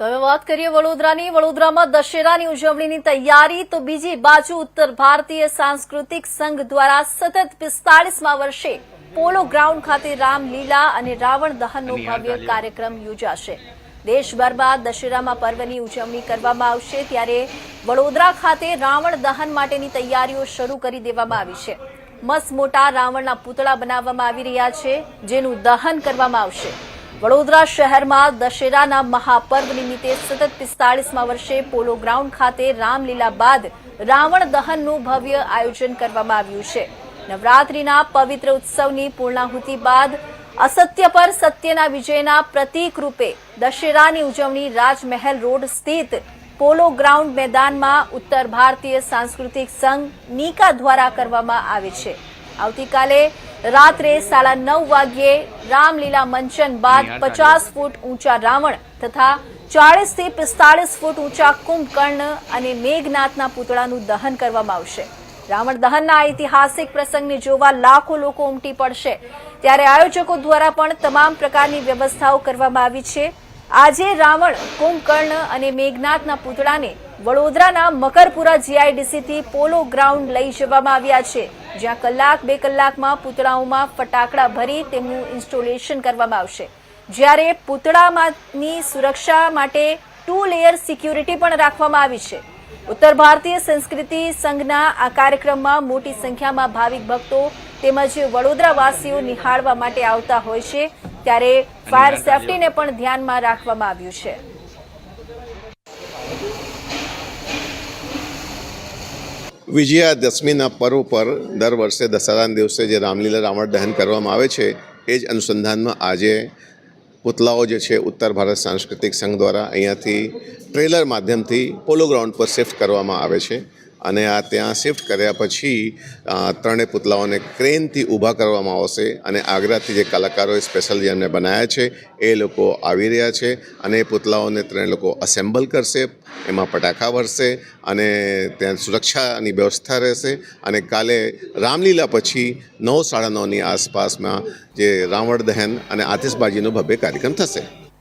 તો હવે વાત કરીએ વડોદરાની. વડોદરામાં દશેરાની ઉજવણીની તૈયારી. તો બીજી બાજુ ઉત્તર ભારતીય સાંસ્કૃતિક સંઘ દ્વારા સતત પિસ્તાળીસમાં વર્ષે પોલો ગ્રાઉન્ડ ખાતે રામલીલા અને રાવણ દહનનો ભવ્ય કાર્યક્રમ યોજાશે. દેશભરમાં દશેરામાં પર્વની ઉજવણી કરવામાં આવશે. ત્યારે વડોદરા ખાતે રાવણ દહન માટેની તૈયારીઓ શરૂ કરી દેવામાં આવી છે. મસ્ત મોટા રાવણના પૂતળા બનાવવામાં આવી રહ્યા છે જેનું દહન કરવામાં આવશે. વડોદરા શહેરમાં દશેરાના મહાપર્વ નિમિત્તે સતત પિસ્તાળીસમાં વર્ષે પોલો ગ્રાઉન્ડ ખાતે રામલીલા બાદ રાવણ દહનનું ભવ્ય આયોજન કરવામાં આવ્યું છે. નવરાત્રીના પવિત્ર ઉત્સવની પૂર્ણાહુતિ બાદ અસત્ય પર સત્યના વિજયના પ્રતીક રૂપે દશેરાની ઉજવણી રાજમહેલ રોડ સ્થિત પોલો ગ્રાઉન્ડ મેદાનમાં ઉત્તર ભારતીય સાંસ્કૃતિક સંઘ નીકા દ્વારા કરવામાં આવે છે. આવતીકાલે રાત્રે સાડા નવ વાગ્યે રામલીલા મંચન બાદ પચાસ ફૂટ ઊંચા રાવણ તથા ચાળીસથી પિસ્તાળીસ ફૂટ ઊંચા કુંભકર્ણ અને મેઘનાથના પૂતળાનું દહન કરવામાં આવશે. રાવણ દહનના ઐતિહાસિક પ્રસંગને જોવા લાખો લોકો ઉમટી પડશે. ત્યારે આયોજકો દ્વારા પણ તમામ પ્રકારની વ્યવસ્થાઓ કરવામાં આવી છે. આજે રાવણ કુંભકર્ણ અને મેઘનાથના પૂતળાને વડોદરાના મકરપુરા જીઆઈડીસીથી પોલો ગ્રાઉન્ડ લઈ જવામાં આવ્યા છે, જ્યાં કલાક બે કલાકમાં પૂતળાઓમાં ફટાકડા ભરી તેમનું ઇન્સ્ટોલેશન કરવામાં આવશે. જ્યારે પૂતળામાંની સુરક્ષા માટે ટુ લેયર સિક્યુરિટી પણ રાખવામાં આવી છે. ઉત્તર ભારતીય સંસ્કૃતિ સંઘના આ કાર્યક્રમમાં મોટી સંખ્યામાં ભાવિક ભક્તો તેમજ વડોદરાવાસીઓ નિહાળવા માટે આવતા હોય છે, ત્યારે ફાયર સેફટીને પણ ધ્યાનમાં રાખવામાં આવ્યું છે. વિજયાદશમીના પર્વ પર દર વર્ષે દશહરાના દિવસે જે રામલીલા રાવણ દહન કરવામાં આવે છે, એ જ અનુસંધાનમાં આજે પુતલાઓ જે છે, ઉત્તર ભારત સાંસ્કૃતિક સંઘ દ્વારા અહીંયાથી ટ્રેલર માધ્યમથી પોલો ગ્રાઉન્ડ પર શિફ્ટ કરવામાં આવે છે. અને આ ત્યાં શિફ્ટ કર્યા પછી ત્રણેય પુતલાઓને ક્રેનથી ઊભા કરવામાં આવશે અને આગ્રાથી જે કલાકારોએ સ્પેશિયલ જેમને બનાવ્યા છે, એ લોકો આવી રહ્યા છે અને એ પુતલાઓને ત્રણે લોકો અસેમ્બલ કરશે, એમાં પટાખા ભરશે અને ત્યાં સુરક્ષાની વ્યવસ્થા રહેશે અને કાલે રામલીલા પછી નવ સાડા નવની આસપાસમાં જે રાવણ દહન અને આતિશબાજીનો ભવ્ય કાર્યક્રમ થશે.